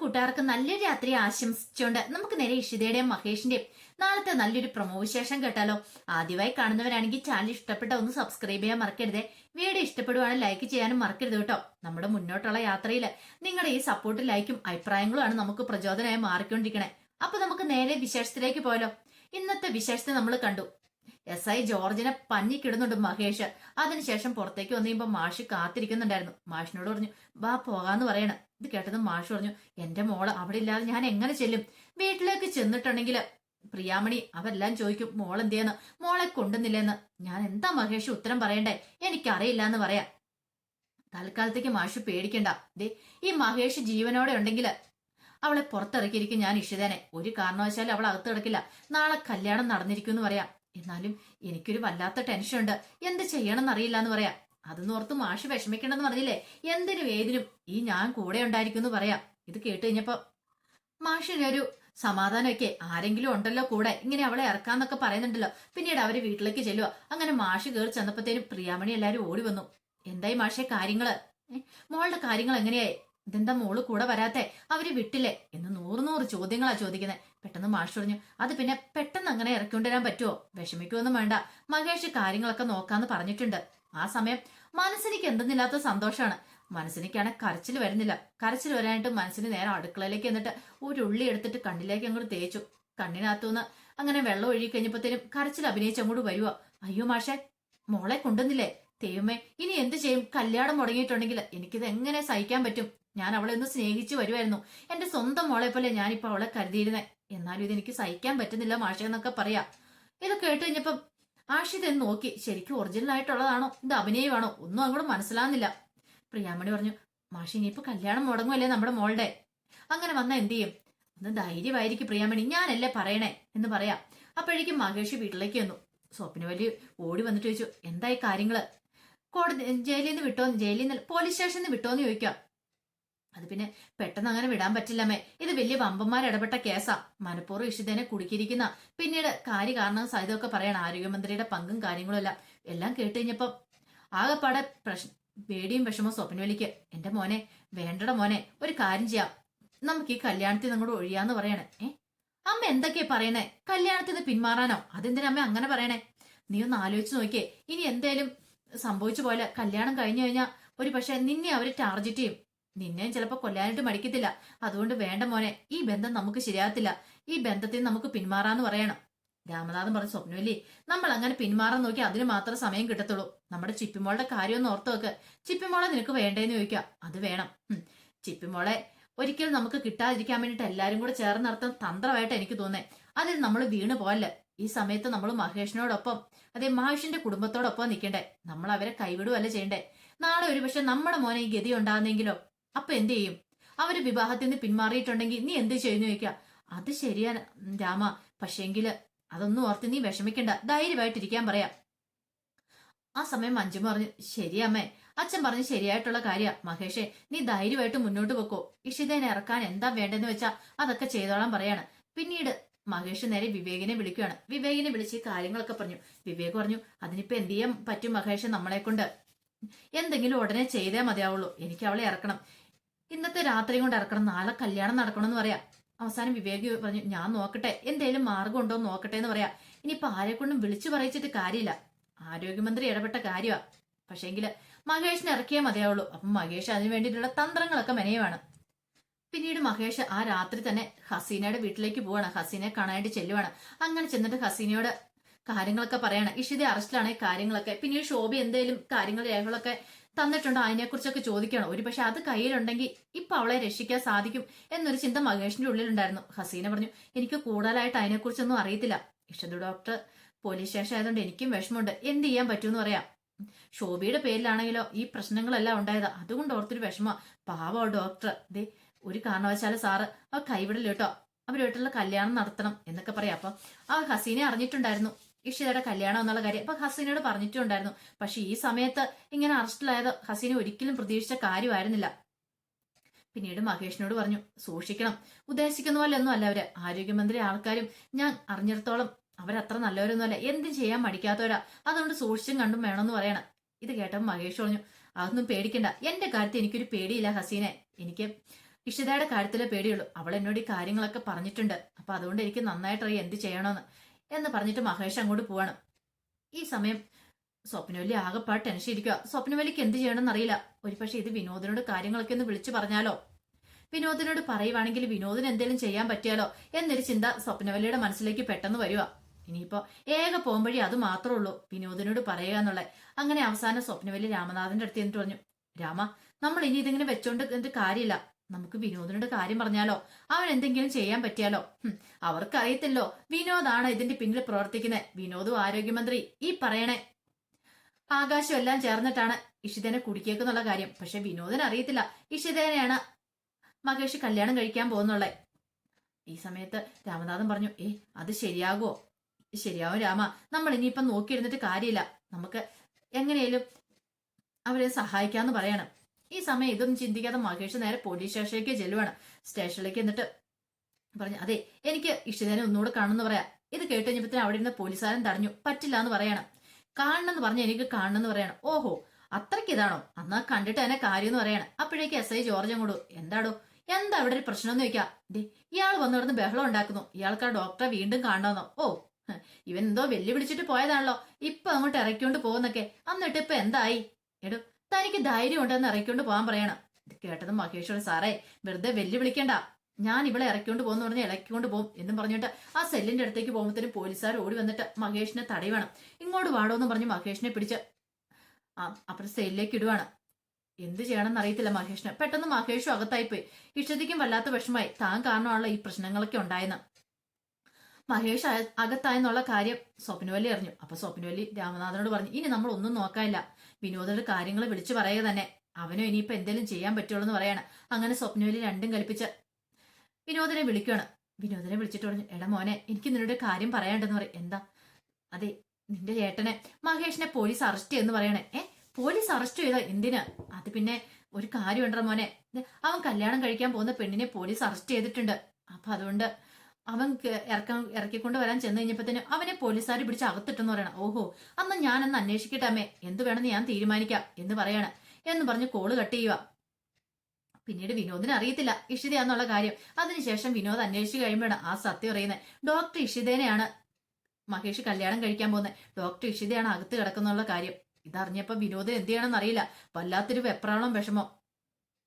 കൂട്ടുകാർക്ക് നല്ലൊരു രാത്രി ആശംസിച്ചുകൊണ്ട് നമുക്ക് നേരെ ഇഷിതയുടെയും മഹേഷിന്റെയും നാളത്തെ നല്ലൊരു പ്രൊമോ വിശേഷം കേട്ടാലോ? ആദ്യമായി കാണുന്നവരാണെങ്കിൽ ചാനൽ ഇഷ്ടപ്പെട്ട ഒന്ന് സബ്സ്ക്രൈബ് ചെയ്യാൻ മറക്കരുത്. വീഡിയോ ഇഷ്ടപ്പെടുവാണെങ്കിൽ ലൈക്ക് ചെയ്യാനും മറക്കരുത് കേട്ടോ. നമ്മുടെ മുന്നോട്ടുള്ള യാത്രയിൽ നിങ്ങളുടെ ഈ സപ്പോർട്ട് ലൈക്കും അഭിപ്രായങ്ങളുമാണ് നമുക്ക് പ്രചോദനമായി മാറിക്കൊണ്ടിരിക്കണേ. അപ്പൊ നമുക്ക് നേരെ വിശേഷത്തിലേക്ക് പോയാലോ? ഇന്നത്തെ വിശേഷത്തെ നമ്മൾ കണ്ടു. എസ് ഐ ജോർജിനെ പഞ്ഞിക്കിടുന്നുണ്ട് മഹേഷ്. അതിനുശേഷം പുറത്തേക്ക് വന്നു കഴിയുമ്പോൾ മാഷ് കാത്തിരിക്കുന്നുണ്ടായിരുന്നു. മാഷിനോട് പറഞ്ഞു വാ പോകാന്ന് പറയണം. ഇത് കേട്ടത് മാഷ് പറഞ്ഞു എന്റെ മോൾ അവിടെ ഇല്ലാതെ ഞാൻ എങ്ങനെ ചെല്ലും? വീട്ടിലേക്ക് ചെന്നിട്ടുണ്ടെങ്കിൽ പ്രിയാമണി അവരെല്ലാം ചോദിക്കും മോൾ എന്തിയെന്ന് മോളെ കൊണ്ടുന്നില്ലെന്ന് ഞാൻ എന്താ മഹേഷ് ഉത്തരം പറയണ്ടേ? എനിക്കറിയില്ല എന്ന് പറയാം. തൽക്കാലത്തേക്ക് മാഷ് പേടിക്കണ്ട. ദേ ഈ മഹേഷ് ജീവനോടെ ഉണ്ടെങ്കിൽ അവളെ പുറത്തിറക്കിയിരിക്കും ഞാൻ ഇഷിതനെ. ഒരു കാരണവശാലും അവൾ അകത്ത് കിടക്കില്ല. നാളെ കല്യാണം നടന്നിരിക്കും എന്ന് പറയാം. എന്നാലും എനിക്കൊരു വല്ലാത്ത ടെൻഷൻ ഉണ്ട് എന്ത് ചെയ്യണമെന്ന് അറിയില്ല എന്ന് പറയാം. അതെന്ന് ഓർത്ത് മാഷ് വിഷമിക്കണമെന്ന് പറഞ്ഞില്ലേ? എന്തിനും ഏതിനും ഈ ഞാൻ കൂടെ ഉണ്ടായിരിക്കും എന്ന് പറയാം. ഇത് കേട്ട് കഴിഞ്ഞപ്പോ മാഷിനൊരു സമാധാനമൊക്കെ. ആരെങ്കിലും ഉണ്ടല്ലോ കൂടെ. ഇങ്ങനെ അവളെ ഇറക്കാന്നൊക്കെ പറയുന്നുണ്ടല്ലോ. പിന്നീട് അവർ വീട്ടിലേക്ക് ചെല്ലുക അങ്ങനെ മാഷ് കയറി ചെന്നപ്പോഴത്തേനും പ്രിയാമണി എല്ലാരും ഓടി വന്നു. എന്തായി മാഷെ കാര്യങ്ങൾ? മോളുടെ കാര്യങ്ങൾ എങ്ങനെയായി ഇതെന്താ മോൾ കൂടെ വരാത്തെ? അവർ വിട്ടില്ലേ? എന്ന് നൂറ് നൂറ് ചോദ്യങ്ങളാ ചോദിക്കുന്നത് പെട്ടെന്ന് മാഷ് പറഞ്ഞു അത് പിന്നെ പെട്ടെന്ന് അങ്ങനെ ഇറക്കിക്കൊണ്ടുവരാൻ പറ്റുമോ വിഷമിക്കുമൊന്നും വേണ്ട. മഹേഷ് കാര്യങ്ങളൊക്കെ നോക്കാന്ന് പറഞ്ഞിട്ടുണ്ട്. ആ സമയം മനസ്സിനിക്ക് എന്തെന്നില്ലാത്ത സന്തോഷമാണ് മനസ്സിനിക്കാണ് കരച്ചിൽ വരുന്നില്ല. കരച്ചിൽ വരാനായിട്ട് മനസ്സിന് നേരെ അടുക്കളയിലേക്ക് എന്നിട്ട് ഒരു ഉള്ളി എടുത്തിട്ട് കണ്ണിലേക്ക് അങ്ങോട്ട് തേച്ചു. കണ്ണിനകത്തുനിന്ന് അങ്ങനെ വെള്ളം ഒഴുകി കഴിഞ്ഞപ്പോഴത്തേനും കരച്ചിൽ അഭിനയിച്ച് അങ്ങോട്ട് വരുവോ. അയ്യോ മാഷെ മോളെ കൊണ്ടുവന്നില്ലേ? ദൈവമേ ഇനി എന്ത് ചെയ്യും? കല്യാണം മുടങ്ങിയിട്ടുണ്ടെങ്കിൽ എനിക്കിത് എങ്ങനെ സഹിക്കാൻ പറ്റും? ഞാൻ അവളെ ഒന്ന് സ്നേഹിച്ചു വരുമായിരുന്നു എന്റെ സ്വന്തം മോളെ പോലെ ഞാനിപ്പോ അവളെ കരുതിയിരുന്നേ. എന്നാലും ഇതെനിക്ക് സഹിക്കാൻ പറ്റുന്നില്ല മാഷ എന്നൊക്കെ പറയാ. ഇത് കേട്ട് കഴിഞ്ഞപ്പം ആഷിത് എന്ന് നോക്കി. ശരിക്കും ഒറിജിനൽ ആയിട്ടുള്ളതാണോ? ഇത് അഭിനയമാണോ? ഒന്നും അങ്ങോട്ട് മനസ്സിലാകുന്നില്ല പ്രിയാമണി പറഞ്ഞു മാഷി ഇനിയിപ്പോ കല്യാണം മുടങ്ങുമല്ലേ നമ്മുടെ മോളുടെ? അങ്ങനെ വന്നാ എന്ത് ചെയ്യും? ഒന്ന് ധൈര്യമായിരിക്കും പ്രിയാമണി. ഞാനല്ലേ പറയണേ? എന്ന് പറയാം. അപ്പോഴേക്കും മഹേഷ് വീട്ടിലേക്ക് വന്നു. സ്വപ്ന വലിയ ഓടി വന്നിട്ട് ചോദിച്ചു എന്തായി കാര്യങ്ങൾ? കോടതി ജയിലിൽ നിന്ന് വിട്ടോന്ന് ജയിലിൽ നിന്ന് പോലീസ് സ്റ്റേഷനിൽ നിന്ന് വിട്ടോന്ന് ചോദിക്കാം. അത് പിന്നെ പെട്ടെന്ന് അങ്ങനെ വിടാൻ പറ്റില്ലമ്മേ ഇത് വലിയ വമ്പന്മാർ ഇടപെട്ട കേസാ. മനഃപൂർവം ഇഷിതനെ കുടുക്കിയിരിക്കുന്ന. പിന്നീട് കാര്യ കാരണം സഹിതമൊക്കെ പറയണം ആരോഗ്യമന്ത്രിയുടെ പങ്കും കാര്യങ്ങളും എല്ലാം. എല്ലാം കേട്ട് കഴിഞ്ഞപ്പം ആകെപ്പാടെ പ്രശ്ന പേടിയും വിഷമവും സ്വപ്നവലിക്ക് എന്റെ മോനെ വേണ്ടട മോനെ ഒരു കാര്യം ചെയ്യാം. നമുക്ക് ഈ കല്യാണത്തിൽ നിങ്ങോട് ഒഴിയാന്ന് പറയണേ. ഏ? അമ്മ എന്തൊക്കെയാ പറയണേ? കല്യാണത്തിൽ നിന്ന് പിന്മാറാനോ? അതെന്തിനാ അമ്മ അങ്ങനെ പറയണേ? നീ ഒന്ന് ആലോചിച്ച് നോക്കിയേ. ഇനി എന്തേലും സംഭവിച്ചു പോലെ കല്യാണം കഴിഞ്ഞു കഴിഞ്ഞാൽ ഒരു പക്ഷെ നിന്നെ അവർ ടാർജറ്റ് ചെയ്യും. നിന്നെയും ചിലപ്പോ കൊല്ലാനായിട്ട് മടിക്കത്തില്ല. അതുകൊണ്ട് വേണ്ട മോനെ ഈ ബന്ധം നമുക്ക് ശരിയാകത്തില്ല. ഈ ബന്ധത്തിൽ നമുക്ക് പിന്മാറാന്ന് പറയണം. രാമനാഥൻ പറഞ്ഞ സ്വപ്നമില്ലേ? നമ്മൾ അങ്ങനെ പിന്മാറാൻ നോക്കി അതിന് മാത്രം സമയം കിട്ടത്തുള്ളൂ. നമ്മുടെ ചിപ്പിമോളുടെ കാര്യം ഒന്ന് ഓർത്തു വെക്ക്. ചിപ്പിമോളെ നിനക്ക് വേണ്ടേന്ന് ചോദിക്കാം അത് വേണം. ചിപ്പിമോളെ ഒരിക്കലും നമുക്ക് കിട്ടാതിരിക്കാൻ വേണ്ടിട്ട് എല്ലാരും കൂടെ ചേർന്ന് നടത്താൻ തന്ത്രമായിട്ട് എനിക്ക് തോന്നേ അതിൽ നമ്മൾ വീണ് പോയല്ലേ ഈ സമയത്ത് നമ്മൾ മഹേഷിനോടൊപ്പം അതെ മഹേഷിന്റെ കുടുംബത്തോടൊപ്പം നിൽക്കണ്ടേ നമ്മൾ അവരെ കൈവിടുവല്ല ചെയ്യണ്ടേ? നാളെ ഒരുപക്ഷെ നമ്മുടെ മോനെ ഈ ഗതി ഉണ്ടാകുന്നെങ്കിലോ? അപ്പൊ എന്ത് ചെയ്യും? അവർ വിവാഹത്തിൽ നിന്ന് പിന്മാറിയിട്ടുണ്ടെങ്കിൽ നീ എന്ത് ചെയ്യുന്നു ചോദിക്കാം? അത് ശരിയാ ഉം, രാമ. പക്ഷേങ്കിൽ അതൊന്നും ഓർത്ത് നീ വിഷമിക്കണ്ട. ധൈര്യമായിട്ടിരിക്കാൻ പറയാം. ആ സമയം മഞ്ജു പറഞ്ഞു ശരിയമ്മേ അച്ഛൻ പറഞ്ഞു ശരിയായിട്ടുള്ള കാര്യ. മഹേഷേ നീ ധൈര്യമായിട്ട് മുന്നോട്ട് വെക്കോ ഇഷിതേനെ ഇറക്കാൻ എന്താ വേണ്ടെന്ന് വെച്ചാ അതൊക്കെ ചെയ്തോളാൻ പറയാണ്. പിന്നീട് മഹേഷ് നേരെ വിവേകിനെ വിളിക്കുകയാണ് വിവേകിനെ വിളിച്ച് കാര്യങ്ങളൊക്കെ പറഞ്ഞു. വിവേക് പറഞ്ഞു അതിനിപ്പോ എന്ത് ചെയ്യാൻ പറ്റും മഹേഷ് നമ്മളെ കൊണ്ട് എന്തെങ്കിലും ഉടനെ ചെയ്തേ മതിയാവുള്ളൂ. എനിക്ക് അവളെ ഇറക്കണം. ഇന്നത്തെ രാത്രി കൊണ്ട് ഇറക്കണം നാളെ കല്യാണം നടക്കണം എന്ന് പറയാം. അവസാനം വിവേക് പറഞ്ഞു ഞാൻ നോക്കട്ടെ എന്തേലും മാർഗം ഉണ്ടോ നോക്കട്ടെ എന്ന് പറയാ. ഇനിയിപ്പോ ആരെ കൊണ്ടും വിളിച്ചു പറയിച്ചിട്ട് കാര്യമില്ല. ആരോഗ്യമന്ത്രി ഇടപെട്ട കാര്യമാ പക്ഷേങ്കിൽ മഹേഷിനെ ഇറക്കിയേ മതിയാവുള്ളൂ. അപ്പം മഹേഷ് അതിനു വേണ്ടിയിട്ടുള്ള തന്ത്രങ്ങളൊക്കെ മെനയുവാണ്. പിന്നീട് മഹേഷ് ആ രാത്രി തന്നെ ഹസീനയുടെ വീട്ടിലേക്ക് പോവാണ്. ഹസീനെ കാണാനായിട്ട് ചെല്ലുവാണ്. അങ്ങനെ ചെന്നിട്ട് ഹസീനയോട് കാര്യങ്ങളൊക്കെ പറയണം. ഇഷിത അറസ്റ്റിലാണ് കാര്യങ്ങളൊക്കെ. പിന്നീട് ശോഭ എന്തേലും കാര്യങ്ങൾ രേഖകളൊക്കെ തന്നിട്ടുണ്ടോ? അതിനെക്കുറിച്ചൊക്കെ ചോദിക്കണം. ഒരു പക്ഷെ അത് കയ്യിലുണ്ടെങ്കിൽ ഇപ്പൊ അവളെ രക്ഷിക്കാൻ സാധിക്കും എന്നൊരു ചിന്ത മഹേഷിന്റെ ഉള്ളിലുണ്ടായിരുന്നു. ഹസീന പറഞ്ഞു എനിക്ക് കൂടുതലായിട്ട് അതിനെക്കുറിച്ചൊന്നും അറിയത്തില്ല. ഇഷതു ഡോക്ടർ പോലീസ് സ്റ്റേഷൻ ആയതുകൊണ്ട് എനിക്കും വിഷമമുണ്ട്. എന്ത് ചെയ്യാൻ പറ്റുമെന്ന് പറയാം. ശോഭയുടെ പേരിലാണെങ്കിലോ ഈ പ്രശ്നങ്ങളെല്ലാം ഉണ്ടായത്? അതുകൊണ്ട് ഓർത്തൊരു വിഷമ പാവോ ഡോക്ടർ ദേ ഒരു കാരണവശാലും സാറ് അവർ കൈവിടൽ കേട്ടോ. അവരുമായിട്ടുള്ള കല്യാണം നടത്തണം എന്നൊക്കെ പറയാം. അപ്പൊ ആ ഹസീനെ അറിഞ്ഞിട്ടുണ്ടായിരുന്നു. ഇഷിതയുടെ കല്യാണം എന്നുള്ള കാര്യം. അപ്പൊ ഹസീനോട് പറഞ്ഞിട്ടുണ്ടായിരുന്നു. പക്ഷെ ഈ സമയത്ത് ഇങ്ങനെ അറസ്റ്റിലായത് ഹസീന ഒരിക്കലും പ്രതീക്ഷിച്ച കാര്യമായിരുന്നില്ല. പിന്നീട് മഹേഷിനോട് പറഞ്ഞു സൂക്ഷിക്കണം. ഉദ്ദേശിക്കുന്ന പോലെ ഒന്നും അല്ല അവർ. ആരോഗ്യമന്ത്രി ആൾക്കാരും ഞാൻ അറിഞ്ഞിടത്തോളം അവരത്ര നല്ലവരൊന്നും അല്ല. എന്തും ചെയ്യാൻ മടിക്കാത്തവരാ. അതുകൊണ്ട് സൂക്ഷിച്ചും കണ്ടും വേണമെന്ന് പറയണം. ഇത് കേട്ടപ്പോൾ മഹേഷ് പറഞ്ഞു അതൊന്നും പേടിക്കണ്ട. എന്റെ കാര്യത്തിൽ എനിക്കൊരു പേടിയില്ല ഹസീനെ. എനിക്ക് ഇഷിതയുടെ കാര്യത്തിലെ പേടിയുള്ളൂ. അവൾ എന്നോട് ഈ കാര്യങ്ങളൊക്കെ പറഞ്ഞിട്ടുണ്ട്. അപ്പൊ അതുകൊണ്ട് എനിക്ക് നന്നായിട്ടറിയാം എന്ത് ചെയ്യണമെന്ന്. എന്ന് പറഞ്ഞിട്ട് മഹേഷ് അങ്ങോട്ട് പോവാണ്. ഈ സമയം സ്വപ്നവല്ലി ആകെപ്പാട് ടെൻഷൻ ഇരിക്കുക സ്വപ്നവല്ലിക്ക് എന്ത് ചെയ്യണമെന്ന് അറിയില്ല. ഒരുപക്ഷെ ഇത് വിനോദിനോട് കാര്യങ്ങളൊക്കെ ഒന്ന് വിളിച്ചു പറഞ്ഞാലോ? വിനോദിനോട് പറയുവാണെങ്കിൽ വിനോദിന് എന്തെങ്കിലും ചെയ്യാൻ പറ്റിയാലോ? എന്നൊരു ചിന്ത സ്വപ്നവല്ലിയുടെ മനസ്സിലേക്ക് പെട്ടെന്ന് വരിക ഇനിയിപ്പോ ഏക പോകുമ്പഴേ അത് മാത്രമേ ഉള്ളൂ. വിനോദിനോട് പറയുക എന്നുള്ളത് അങ്ങനെ അവസാനം സ്വപ്നവല്ലി രാമനാഥന്റെ അടുത്ത് എന്നിട്ട് പറഞ്ഞു രാമ നമ്മൾ ഇനി ഇതിങ്ങനെ വെച്ചോണ്ട് എന്ത് കാര്യമില്ല. നമുക്ക് വിനോദിനോട് കാര്യം പറഞ്ഞാലോ? അവൻ എന്തെങ്കിലും ചെയ്യാൻ പറ്റിയാലോ? അവർക്കറിയത്തില്ലോ വിനോദാണ് ഇതിന്റെ പിന്നിൽ പ്രവർത്തിക്കുന്നത്. വിനോദും ആരോഗ്യമന്ത്രി ഈ പറയണേ. ആകാശം എല്ലാം ചേർന്നിട്ടാണ് ഇഷിതനെ കുടിക്കേക്കുന്നുള്ള കാര്യം. പക്ഷെ വിനോദിന് അറിയത്തില്ല. ഇഷിതനെയാണ് മകേഷ് കല്യാണം കഴിക്കാൻ പോകുന്നുള്ളത്. ഈ സമയത്ത് രാമനാഥൻ പറഞ്ഞു ഏ അത് ശരിയാകുമോ ശരിയാവും രാമ. നമ്മൾ ഇനിയിപ്പം നോക്കിയിരുന്നിട്ട് കാര്യമില്ല. നമുക്ക് എങ്ങനെയും അവരെ സഹായിക്കാന്ന് പറയണം. ഈ സമയം ഇതൊന്നും ചിന്തിക്കാതെ മഹേഷ് നേരെ പോലീസ് സ്റ്റേഷനിലേക്ക് ചെല്ലുവാണ്. സ്റ്റേഷനിലേക്ക് എന്നിട്ട് പറഞ്ഞു അതെ എനിക്ക് ഇഷിതനെ ഒന്നുകൂടെ കാണുമെന്ന് പറയാം. ഇത് കേട്ട് കഴിഞ്ഞപ്പോൾ അവിടെ ഇരുന്ന പോലീസുകാരൻ തടഞ്ഞു. പറ്റില്ല എന്ന് പറയണം. കാണണമെന്ന് പറഞ്ഞ എനിക്ക് കാണണമെന്ന് പറയണം. ഓഹോ അത്രയ്ക്ക് ഇതാണോ? അന്നാ കണ്ടിട്ട് എന്നെ കാര്യം എന്ന് പറയണം. അപ്പോഴേക്ക് എസ് ഐ ജോർജ് അങ്ങോട്ട് എന്താടോ എന്താ അവിടെ ഒരു പ്രശ്നം എന്ന് ചോദിക്കാം? ഇയാൾ വന്ന് ബഹളം ഉണ്ടാക്കുന്നു. ഇയാൾക്ക് ആ ഡോക്ടറെ വീണ്ടും കാണണമെന്നോ. ഓ ഇവൻ എന്തോ വെല്ലുവിളിച്ചിട്ട് പോയതാണല്ലോ. ഇപ്പൊ അങ്ങോട്ട് ഇറക്കിക്കൊണ്ട് പോകുന്നൊക്കെ. എന്നിട്ട് ഇപ്പൊ എന്തായി? എടോ തനിക്ക് ധൈര്യം ഉണ്ടെന്ന് ഇറക്കിക്കൊണ്ട് പോകാൻ പറയണം. ഇത് കേട്ടത് മഹേശ്വരൻ സാറേ വെറുതെ വെല്ലുവിളിക്കണ്ട. ഞാൻ ഇവിടെ ഇറക്കിക്കൊണ്ട് പോകുന്ന പറഞ്ഞ് ഇളക്കിക്കൊണ്ട് പോകും എന്നും പറഞ്ഞിട്ട് ആ സെല്ലിന്റെ അടുത്തേക്ക് പോകുമ്പോഴത്തേനും പോലീസുകാർ ഓടി വന്നിട്ട് മഹേഷിനെ തടയുവാണ് ഇങ്ങോട്ട് വാടോ എന്ന് പറഞ്ഞ് മഹേഷിനെ പിടിച്ച് അപ്പുറം സെല്ലിലേക്ക് ഇടുവാണ്. എന്ത് ചെയ്യണമെന്ന് അറിയത്തില്ല മഹേഷിന്. പെട്ടെന്ന് മഹേഷും അകത്തായിപ്പോയി. ഇഷ്ടത്തിക്കും വല്ലാത്ത വിഷമായി താൻ കാരണമാണല്ലോ ഈ പ്രശ്നങ്ങളൊക്കെ ഉണ്ടായെന്ന്. മഹേഷ് അക- അകത്തായെന്നുള്ള കാര്യം സ്വപ്നവല്ലി അറിഞ്ഞു. അപ്പൊ സ്വപ്നവല്ലി രാമനാഥനോട് പറഞ്ഞു ഇനി നമ്മൾ ഒന്നും നോക്കാനില്ല. വിനോദയുടെ കാര്യങ്ങൾ വിളിച്ചു പറയുക തന്നെ. അവനും ഇനിയിപ്പോ എന്തെങ്കിലും ചെയ്യാൻ പറ്റുള്ളൂ എന്ന് പറയാണ്. അങ്ങനെ സ്വപ്നവല്ലി രണ്ടും കൽപ്പിച്ച് വിനോദനെ വിളിക്കുകയാണ് വിനോദനെ വിളിച്ചിട്ട് പറഞ്ഞു എടാ മോനെ എനിക്ക് നിന്നോട് കാര്യം പറയാണ്ടെന്ന് പറയും. എന്താ? അതെ നിന്റെ ചേട്ടനെ മഹേഷിനെ പോലീസ് അറസ്റ്റ് ചെയ്യുന്നു പറയണേ. ഏ പോലീസ് അറസ്റ്റ് ചെയ്തോ? എന്തിനാ? അത് പിന്നെ ഒരു കാര്യം ഉണ്ടോ മോനെ അവൻ കല്യാണം കഴിക്കാൻ പോകുന്ന പെണ്ണിനെ പോലീസ് അറസ്റ്റ് ചെയ്തിട്ടുണ്ട്. അപ്പൊ അതുകൊണ്ട് അവൻ ഇറക്കാൻ ഇറക്കിക്കൊണ്ട് വരാൻ ചെന്ന് കഴിഞ്ഞപ്പോഴത്തേനും അവനെ പോലീസുകാർ പിടിച്ച് അകത്തിട്ടെന്ന് പറയണം. ഓഹോ അന്ന് ഞാനൊന്ന് അന്വേഷിക്കട്ടെ അമ്മേ. എന്ത് വേണമെന്ന് ഞാൻ തീരുമാനിക്കാം എന്ന് പറയാണ്. എന്ന് പറഞ്ഞ് കോൾ കട്ട് ചെയ്യുക. പിന്നീട് വിനോദിന് അറിയത്തില്ല ഇഷിതയാന്നുള്ള കാര്യം. അതിനുശേഷം വിനോദ് അന്വേഷിച്ചു കഴിയുമ്പോഴാണ് ആ സത്യം അറിയുന്നത്. ഡോക്ടർ ഇഷിതേനെയാണ് മഹേഷ് കല്യാണം കഴിക്കാൻ പോകുന്നത്. ഡോക്ടർ ഇഷിതയാണ് അകത്ത് കിടക്കുന്നുള്ള കാര്യം. ഇതറിഞ്ഞപ്പോ വിനോദ് എന്ത് ചെയ്യണമെന്ന് അറിയില്ല. വല്ലാത്തൊരു വെപ്രാളം വിഷമോ.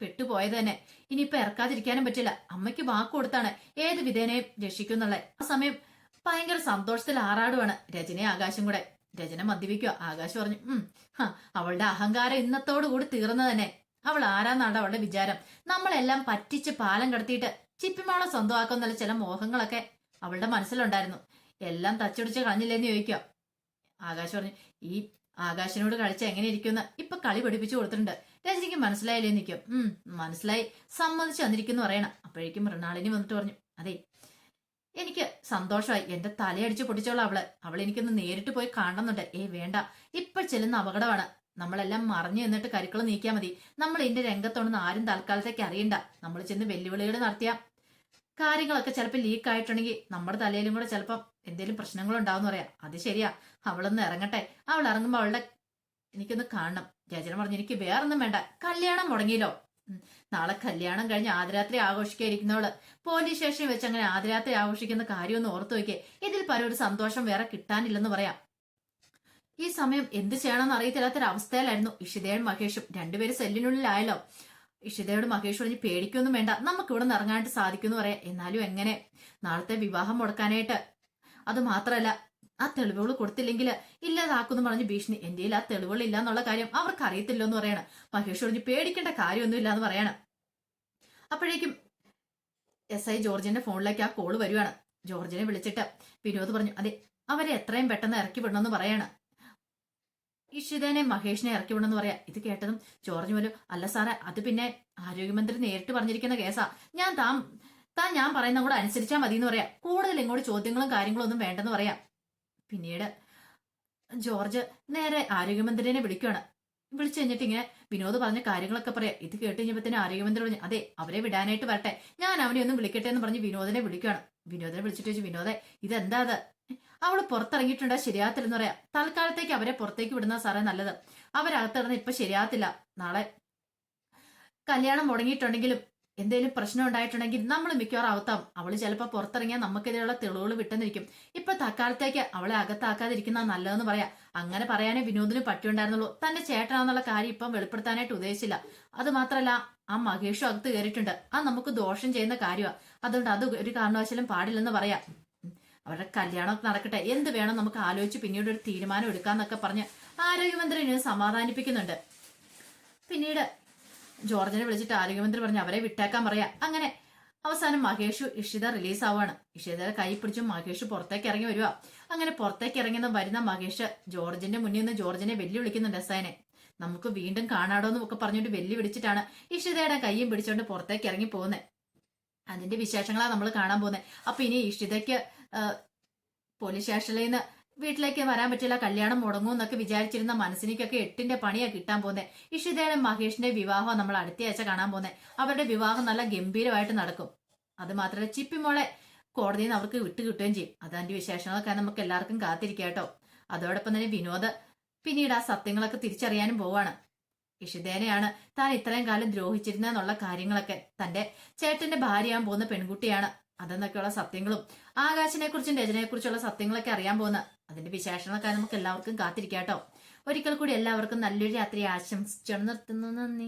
പെട്ടുപോയത് തന്നെ. ഇനിയിപ്പൊ ഇറക്കാതിരിക്കാനും പറ്റില്ല. അമ്മയ്ക്ക് വാക്ക് കൊടുത്താണ് ഏത് വിധേനയും രക്ഷിക്കുന്നുള്ള ആ സമയം ഭയങ്കര സന്തോഷത്തിൽ ആറാടുവാണ് രചനയെ ആകാശം കൂടെ. രചന മദ്യപിക്കുക ആകാശം പറഞ്ഞു ഉം അവളുടെ അഹങ്കാരം ഇന്നത്തോടു കൂടി തീർന്നു തന്നെ. അവൾ ആരാന്നാണ് അവളുടെ വിചാരം. നമ്മളെല്ലാം പറ്റിച്ച് പാലം കടത്തിയിട്ട് ചിപ്പിമോളെ സ്വന്തമാക്കുന്നുള്ള ചില മോഹങ്ങളൊക്കെ അവളുടെ മനസ്സിലുണ്ടായിരുന്നു. എല്ലാം തച്ചുടിച്ച് കളഞ്ഞില്ലേന്ന് ചോദിക്കുക ആകാശ് പറഞ്ഞു ഈ ആകാശിനോട് കളിച്ച എങ്ങനെ ഇരിക്കുന്ന ഇപ്പൊ കളി പഠിപ്പിച്ചു കൊടുത്തിട്ടുണ്ട്. രജനിക്ക് മനസ്സിലായില്ലേ നിൽക്കും ഉം മനസ്സിലായി. സമ്മതിച്ചു വന്നിരിക്കുന്നു പറയണം. അപ്പോഴേക്കും മൃണാളിനി വന്നിട്ട് പറഞ്ഞു അതെ എനിക്ക് സന്തോഷമായി. എന്റെ തലയടിച്ച് പൊട്ടിച്ചോളാം അവൾ. അവൾ എനിക്കൊന്ന് നേരിട്ട് പോയി കാണണമെന്നുണ്ട്. ഏ വേണ്ട. ഇപ്പൊ ചെല്ലുന്ന അപകടമാണ്. നമ്മളെല്ലാം മറിഞ്ഞു നിന്നിട്ട് കരുക്കൾ നീക്കിയാൽ മതി. നമ്മൾ ഇതിന്റെ രംഗത്തോണെന്ന് ആരും തൽക്കാലത്തേക്ക് അറിയണ്ട. നമ്മൾ ചെന്ന് വെല്ലുവിളികൾ നടത്തിയാ കാര്യങ്ങളൊക്കെ ചിലപ്പോൾ ലീക്ക് ആയിട്ടുണ്ടെങ്കിൽ നമ്മുടെ തലയിലും കൂടെ ചിലപ്പോൾ എന്തെങ്കിലും പ്രശ്നങ്ങളുണ്ടാവും പറയാം. അത് ശരിയാ. അവളൊന്ന് ഇറങ്ങട്ടെ. അവൾ ഇറങ്ങുമ്പോൾ അവളുടെ എനിക്കൊന്ന് കാണണം. രചന പറഞ്ഞു എനിക്ക് വേറൊന്നും വേണ്ട. കല്യാണം മുടങ്ങിയല്ലോ. നാളെ കല്യാണം കഴിഞ്ഞ് ആദ്യരാത്രി ആഘോഷിക്കാതിരിക്കുന്നവൾ പോലീസ് സ്റ്റേഷനിൽ വെച്ച് അങ്ങനെ ആദ്യരാത്രി ആഘോഷിക്കുന്ന കാര്യമൊന്ന് ഓർത്തു വയ്ക്കേ ഇതിൽ പല ഒരു സന്തോഷം വേറെ കിട്ടാനില്ലെന്ന് പറയാം. ഈ സമയം എന്ത് ചെയ്യണമെന്ന് അറിയത്തില്ലാത്തൊരവസ്ഥയിലായിരുന്നു ഇഷിതയും മഹേഷും. രണ്ടുപേരും സെല്ലിനുള്ളിലായല്ലോ. ഇഷിതയോട് മഹേഷ് പറഞ്ഞ് പേടിക്കൊന്നും വേണ്ട. നമുക്ക് ഇവിടെ ഇറങ്ങാനായിട്ട് സാധിക്കുമെന്ന് പറയാം. എന്നാലും എങ്ങനെ? നാളത്തെ വിവാഹം മുടക്കാനായിട്ട്. അത് മാത്രമല്ല ആ തെളിവുകൾ കൊടുത്തില്ലെങ്കിൽ ഇല്ലാതാക്കുന്നു പറഞ്ഞു ഭീഷണി. എന്റെ ആ തെളിവുകൾ ഇല്ല എന്നുള്ള കാര്യം അവർക്ക് അറിയത്തില്ലോ എന്ന് പറയണം. മഹേഷ് പറഞ്ഞു പേടിക്കേണ്ട കാര്യമൊന്നും ഇല്ല എന്ന് പറയണം. അപ്പോഴേക്കും എസ് ഐ ജോർജിന്റെ ഫോണിലേക്ക് ആ കോൾ വരുവാണ്. ജോർജിനെ വിളിച്ചിട്ട് വിനോദ് പറഞ്ഞു അതെ അവരെ എത്രയും പെട്ടെന്ന് ഇറക്കി വിടണമെന്ന് പറയാണ്. ഇഷിതനെ മഹേഷിനെ ഇറക്കി വിടണമെന്ന് പറയാ. ഇത് കേട്ടതും ജോർജ് പോലും അല്ല സാറേ അത് പിന്നെ ആരോഗ്യമന്ത്രി നേരിട്ട് പറഞ്ഞിരിക്കുന്ന കേസാ. ഞാൻ താൻ താൻ ഞാൻ പറയുന്ന കൂടെ അനുസരിച്ചാൽ മതി എന്ന് പറയാം. കൂടുതൽ ഇങ്ങോട്ട് ചോദ്യങ്ങളും കാര്യങ്ങളും ഒന്നും വേണ്ടെന്ന് പറയാം. പിന്നീട് ജോർജ് നേരെ ആരോഗ്യമന്ത്രിനെ വിളിക്കുകയാണ് വിളിച്ചു കഴിഞ്ഞിട്ട് ഇങ്ങനെ വിനോദ് പറഞ്ഞ കാര്യങ്ങളൊക്കെ പറയാം. ഇത് കേട്ട് കഴിഞ്ഞപ്പോ ആരോഗ്യമന്ത്രി പറഞ്ഞു അതെ അവരെ വിടാനായിട്ട് വരട്ടെ. ഞാൻ അവനെ ഒന്നും വിളിക്കട്ടെ എന്ന് പറഞ്ഞ് വിനോദിനെ വിളിക്കുകയാണ് വിനോദിനെ വിളിച്ചിട്ട് ചോദിച്ചു വിനോദെ ഇതെന്താ അത്? അവൾ പുറത്തിറങ്ങിയിട്ടുണ്ടാ? ശരിയാകത്തില്ലെന്ന് പറയാം. തൽക്കാലത്തേക്ക് അവരെ പുറത്തേക്ക് വിടുന്ന സാറേ നല്ലത്. അവരകത്തിറന്ന് ഇപ്പൊ ശരിയാകത്തില്ല. നാളെ കല്യാണം മുടങ്ങിയിട്ടുണ്ടെങ്കിലും എന്തെങ്കിലും പ്രശ്നം ഉണ്ടായിട്ടുണ്ടെങ്കിൽ നമ്മൾ മിക്കവാറും അവത്താം അവൾ ചിലപ്പോൾ പുറത്തിറങ്ങിയാൽ നമുക്കെതിരെയുള്ള തെളിവുകൾ വിട്ടെന്നിരിക്കും. ഇപ്പൊ തൽക്കാലത്തേക്ക് അവളെ അകത്താക്കാതിരിക്കുന്ന നല്ലതെന്ന് പറയാം. അങ്ങനെ പറയാനേ വിനോദിന് പറ്റിയുണ്ടായിരുന്നുള്ളൂ. തന്റെ ചേട്ടനാന്നുള്ള കാര്യം ഇപ്പം വെളിപ്പെടുത്താനായിട്ട് ഉദ്ദേശിച്ചില്ല. അത് മാത്രല്ല ആ മഹേഷും അകത്ത് കയറിയിട്ടുണ്ട്. അത് നമുക്ക് ദോഷം ചെയ്യുന്ന കാര്യമാണ് അതുകൊണ്ട് അത് ഒരു കാരണവശാലും പാടില്ലെന്ന് പറയാം. അവരുടെ കല്യാണമൊക്കെ നടക്കട്ടെ. എന്ത് വേണം നമുക്ക് ആലോചിച്ച് പിന്നീട് ഒരു തീരുമാനം എടുക്കാന്നൊക്കെ പറഞ്ഞ് ആരോഗ്യമന്ത്രി സമാധാനിപ്പിക്കുന്നുണ്ട്. പിന്നീട് ജോർജിനെ വിളിച്ചിട്ട് ആരോഗ്യമന്ത്രി പറഞ്ഞു അവരെ വിട്ടേക്കാൻ പറയാ. അങ്ങനെ അവസാനം മഹേഷു ഇഷിത റിലീസ് ആവാണ് ഇഷിതയുടെ കൈ പിടിച്ചും മഹേഷ് പുറത്തേക്ക് ഇറങ്ങി വരിക അങ്ങനെ പുറത്തേക്ക് ഇറങ്ങുന്ന വരുന്ന മഹേഷ് ജോർജിന്റെ മുന്നിൽ നിന്ന് ജോർജിനെ വെല്ലുവിളിക്കുന്നുണ്ട് എസ്ഐനെ നമുക്ക് വീണ്ടും കാണാടോ എന്ന് പറഞ്ഞിട്ട് പറഞ്ഞുകൊണ്ട് വെല്ലുവിളിച്ചിട്ടാണ് ഇഷിതയുടെ കൈയും പിടിച്ചുകൊണ്ട് പുറത്തേക്ക് ഇറങ്ങി പോകുന്നത് അതിന്റെ വിശേഷങ്ങളാണ് നമ്മൾ കാണാൻ പോകുന്നത് അപ്പൊ ഇനി ഇഷിതയ്ക്ക് പോലീസ് സ്റ്റേഷനിൽ നിന്ന് വീട്ടിലേക്ക് വരാൻ പറ്റില്ല കല്യാണം മുടങ്ങും എന്നൊക്കെ വിചാരിച്ചിരുന്ന മനസ്സിനേക്കൊക്കെ എട്ടിന്റെ പണിയാ കിട്ടാൻ പോകുന്നത് ഇഷിതയുടെ മഹേഷിന്റെ വിവാഹം നമ്മൾ അടുത്തയാഴ്ച കാണാൻ പോകുന്നത് അവരുടെ വിവാഹം നല്ല ഗംഭീരമായിട്ട് നടക്കും. അത് മാത്രമല്ല ചിപ്പിമോളെ കോടതിയിൽ നിന്ന് അവർക്ക് വിട്ടു കിട്ടുകയും ചെയ്യും. അതാന്റെ വിശേഷങ്ങളൊക്കെ നമുക്ക് എല്ലാവർക്കും കാത്തിരിക്കാം കേട്ടോ. അതോടൊപ്പം തന്നെ വിനോദ് പിന്നീട് ആ സത്യങ്ങളൊക്കെ തിരിച്ചറിയാനും പോവാണ്. ഇഷിതേനെയാണ് താൻ ഇത്രയും കാലം ദ്രോഹിച്ചിരുന്നെന്നുള്ള കാര്യങ്ങളൊക്കെ തന്റെ ചേട്ടന്റെ ഭാര്യയാൻ പോകുന്ന പെൺകുട്ടിയാണ്. അതെന്നൊക്കെയുള്ള സത്യങ്ങളും ആകാശിനെ കുറിച്ചും രചനയെ കുറിച്ചുള്ള സത്യങ്ങളൊക്കെ അറിയാൻ പോകുന്ന അതിന്റെ വിശേഷങ്ങളൊക്കെ നമുക്ക് എല്ലാവർക്കും കാത്തിരിക്കാം കേട്ടോ ഒരിക്കൽ കൂടി എല്ലാവർക്കും നല്ലൊരു രാത്രി ആശംസിച്ചു നിർത്തുന്നു. നന്ദി.